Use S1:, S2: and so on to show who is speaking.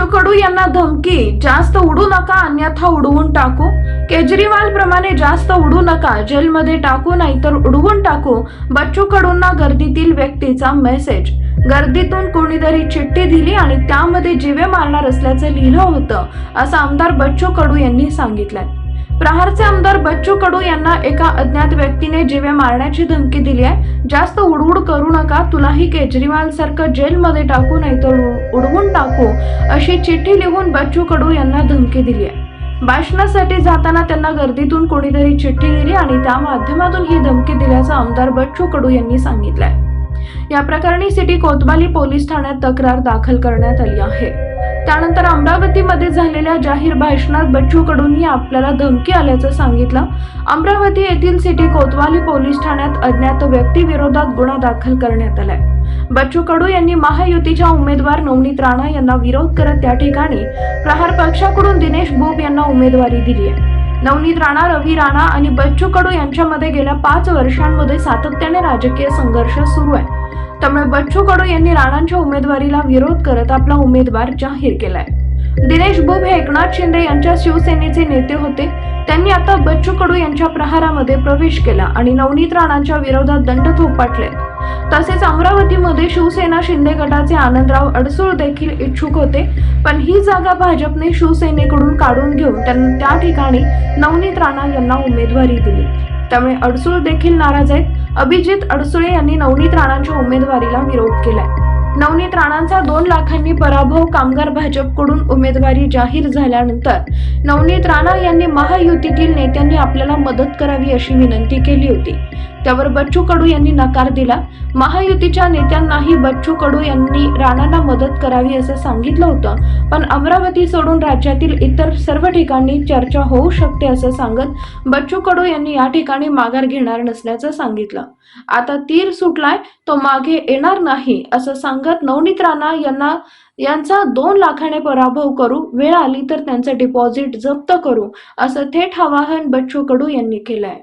S1: कडू यांना धमकी जास्त उडू नका अन्यथा उडवून टाकू. केजरीवाल प्रमाणे जास्त उडू नका जेलमध्ये टाकू नाहीतर उडवून टाकू बच्चू कडूंना गर्दीतील व्यक्तीचा मेसेज गर्दीतून कोणीतरी चिठ्ठी दिली आणि त्यामध्ये जीवे मारणार असल्याचं लिहिलं होतं असं आमदार बच्चू कडू यांनी सांगितलंय. प्रहारचे आमदार बच्चू कडू यांना एका अज्ञात व्यक्तीने जीवे मारण्याची धमकी दिली आहे. जास्त उडवूड करू नका तुलाही केजरीवाल सारखं जेलमध्ये टाकू नाही तर उडवून टाकू अशी चिठ्ठी लिहून बच्चू कडू यांना धमकी दिली आहे. भाषणासाठी जाताना त्यांना गर्दीतून कोणीतरी चिठ्ठी दिली आणि त्या माध्यमातून ही धमकी दिल्याचं आमदार बच्चू कडू यांनी सांगितलंय. या प्रकरणी सिटी कोतवाली पोलीस ठाण्यात तक्रार दाखल करण्यात आली आहे. त्यानंतर अमरावतीमध्ये झालेल्या जाहीर भाषणात बच्चू कडूंनी आपल्याला धमकी आल्याचं सांगितलं. अमरावती येथील सिटी कोतवाली पोलीस ठाण्यात अज्ञात व्यक्तीविरोधात गुन्हा दाखल करण्यात आलाय. बच्चू कडू यांनी महायुतीच्या उमेदवार नवनीत राणा यांना विरोध करत त्या ठिकाणी प्रहार पक्षाकडून दिनेश बोब यांना उमेदवारी दिली आहे. नवनीत राणा रवी राणा आणि बच्चू कडू यांच्यामध्ये गेल्या पाच वर्षांमध्ये सातत्याने राजकीय संघर्ष सुरू आहे. त्यामुळे बच्चू कडू यांनी राणांच्या उमेदवारीला विरोध करत आपला उमेदवार जाहीर केलाय. दिनेश बुब हे एकनाथ शिंदे यांच्या शिवसेनेचे नेते होते. त्यांनी आता बच्चू कडू यांच्या प्रहारामध्ये प्रवेश केला आणि नवनीत राणांच्या विरोधात दंड थोपाटले. तसेच अमरावतीमध्ये शिवसेना शिंदे गटाचे आनंदराव अडसूळ देखील इच्छुक होते. पण ही जागा भाजपने शिवसेनेकडून काढून घेऊन त्यांना त्या ठिकाणी नवनीत राणा यांना उमेदवारी दिली. त्यामुळे अडसूळ देखील नाराज आहेत. अभिजित अडसुळे यांनी नवनीत राणांच्या उमेदवारीला विरोध केलाय. नवनीत राणांचा दोन लाखांनी पराभव कामगार भाजपकडून उमेदवारी जाहीर झाल्यानंतर नवनीत राणा यांनी महायुतीतील नेत्यांनी आपल्याला मदत करावी अशी विनंती केली होती. त्यावर बच्चू कडू यांनी नकार दिला. महायुतीच्या नेत्यांनाही बच्चू कडू यांनी राणांना मदत करावी असं सांगितलं होतं. पण अमरावती सोडून राज्यातील इतर सर्व ठिकाणी चर्चा होऊ शकते असं सांगत बच्चू कडू यांनी या ठिकाणी माघार घेणार नसल्याचं सांगितलं. आता तीर सुटलाय तो मागे येणार नाही असं सांगत नवनीत राणा यांना यांचा दोन लाखाने पराभव करू वेळ आली तर त्यांचं डिपॉझिट जप्त करू असं थेट आवाहन बच्चू कडू यांनी केलंय.